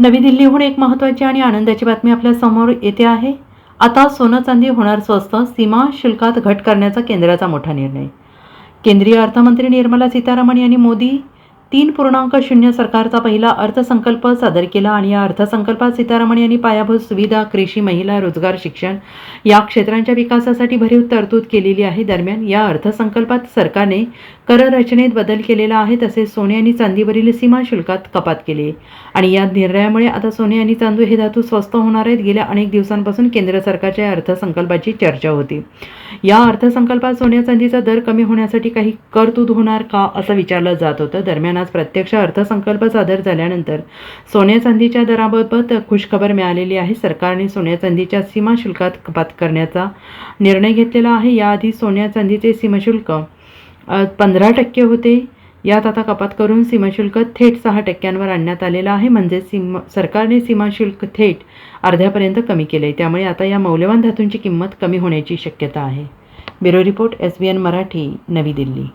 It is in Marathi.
नवी दिल्लीहून एक महत्त्वाची आणि आनंदाची बातमी आपल्यासमोर येते आहे. आता सोनं चांदी होणार स्वस्त सीमा शुल्कात घट करण्याचा केंद्राचा मोठा निर्णय. केंद्रीय अर्थमंत्री निर्मला सीतारामन यांनी मोदी तीन पूर्णांक शून्य सरकारचा पहिला अर्थसंकल्प सादर केला आणि या अर्थसंकल्पात सीतारामन यांनी पायाभूत सुविधा कृषी महिला रोजगार शिक्षण या क्षेत्रांच्या विकासासाठी भरीव तरतूद केलेली आहे. दरम्यान या अर्थसंकल्पात सरकारने कर रचनेत बदल केलेला आहे तसेच सोने आणि चांदीवरील सीमा शुल्कात कपात केली. आणि या निर्णयामुळे आता सोने आणि चांदू हे धातू स्वस्त होणार आहेत. गेल्या अनेक दिवसांपासून केंद्र सरकारच्या या अर्थसंकल्पाची चर्चा होती. या अर्थसंकल्पात सोन्या चांदीचा दर कमी होण्यासाठी काही तरतूद होणार का असं विचारलं जात होतं. दरम्यान आज प्रत्यक्ष अर्थसंकल्प सादर झाल्यानंतर सोन्या चांदीच्या दराबाबत खुशखबर मिळालेली आहे. सरकारने सोन्या चांदीच्या सीमा शुल्कात कपात करण्याचा निर्णय घेतलेला आहे. याआधी सोन्या चांदीचे सीमाशुल्क पंधरा टक्के होते. यात आता कपात करून सीमाशुल्क थेट सहा टक्क्यांवर आणण्यात आलेलं आहे. म्हणजे सीमा सरकारने सीमाशुल्क थेट अर्ध्यापर्यंत कमी केले आहे त्यामुळे आता या मौल्यवान धातूंची किंमत कमी होण्याची शक्यता आहे. Bureau report S B N Marathi Navi Delhi.